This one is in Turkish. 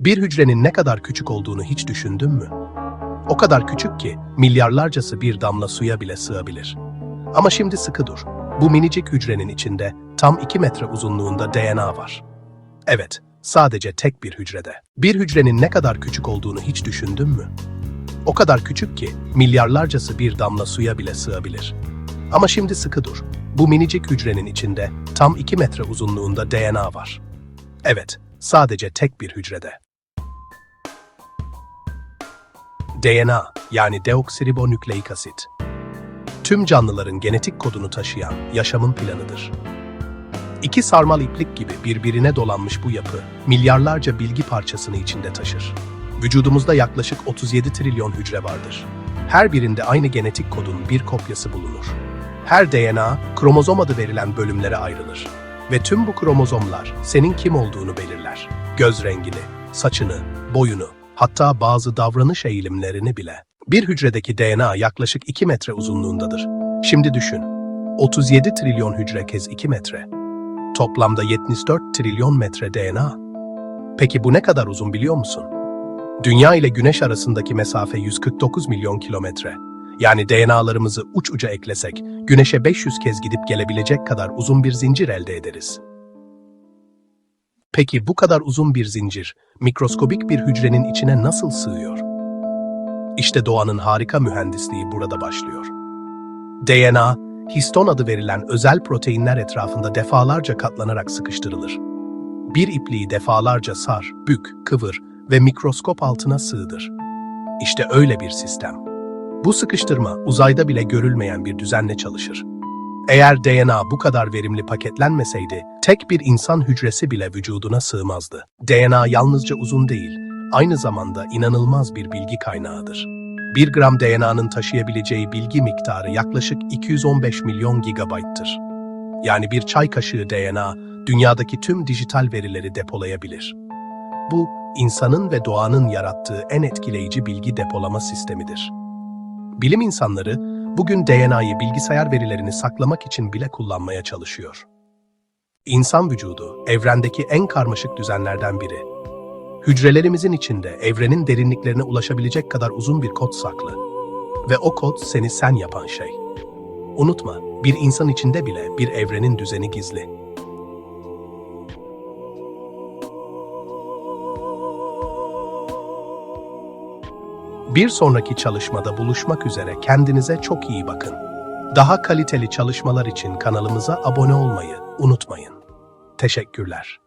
Bir hücrenin ne kadar küçük olduğunu hiç düşündün mü? O kadar küçük ki milyarlarcası bir damla suya bile sığabilir. Ama şimdi sıkı dur. Bu minicik hücrenin içinde tam 2 metre uzunluğunda DNA var. Evet, sadece tek bir hücrede. Bir hücrenin ne kadar küçük olduğunu hiç düşündün mü? O kadar küçük ki milyarlarcası bir damla suya bile sığabilir. Ama şimdi sıkı dur. Bu minicik hücrenin içinde tam 2 metre uzunluğunda DNA var. Evet, sadece tek bir hücrede. DNA yani deoksiribonükleik asit. Tüm canlıların genetik kodunu taşıyan yaşamın planıdır. İki sarmal iplik gibi birbirine dolanmış bu yapı milyarlarca bilgi parçasını içinde taşır. Vücudumuzda yaklaşık 37 trilyon hücre vardır. Her birinde aynı genetik kodun bir kopyası bulunur. Her DNA, kromozom adı verilen bölümlere ayrılır. Ve tüm bu kromozomlar senin kim olduğunu belirler. Göz rengini, saçını, boyunu, hatta bazı davranış eğilimlerini bile. Bir hücredeki DNA yaklaşık 2 metre uzunluğundadır. Şimdi düşün, 37 trilyon hücre kez 2 metre. Toplamda 74 trilyon metre DNA. Peki bu ne kadar uzun biliyor musun? Dünya ile Güneş arasındaki mesafe 149 milyon kilometre. Yani DNA'larımızı uç uca eklesek, Güneş'e 500 kez gidip gelebilecek kadar uzun bir zincir elde ederiz. Peki bu kadar uzun bir zincir, mikroskobik bir hücrenin içine nasıl sığıyor? İşte doğanın harika mühendisliği burada başlıyor. DNA, histon adı verilen özel proteinler etrafında defalarca katlanarak sıkıştırılır. Bir ipliği defalarca sar, bük, kıvır ve mikroskop altına sığdır. İşte öyle bir sistem. Bu sıkıştırma uzayda bile görülmeyen bir düzenle çalışır. Eğer DNA bu kadar verimli paketlenmeseydi, tek bir insan hücresi bile vücuduna sığmazdı. DNA yalnızca uzun değil, aynı zamanda inanılmaz bir bilgi kaynağıdır. 1 gram DNA'nın taşıyabileceği bilgi miktarı yaklaşık 215 milyon gigabayttır. Yani bir çay kaşığı DNA, dünyadaki tüm dijital verileri depolayabilir. Bu, insanın ve doğanın yarattığı en etkileyici bilgi depolama sistemidir. Bilim insanları, bugün DNA'yı bilgisayar verilerini saklamak için bile kullanmaya çalışıyor. İnsan vücudu, evrendeki en karmaşık düzenlerden biri. Hücrelerimizin içinde evrenin derinliklerine ulaşabilecek kadar uzun bir kod saklı. Ve o kod seni sen yapan şey. Unutma, bir insan içinde bile bir evrenin düzeni gizli. Bir sonraki çalışmada buluşmak üzere kendinize çok iyi bakın. Daha kaliteli çalışmalar için kanalımıza abone olmayı unutmayın. Teşekkürler.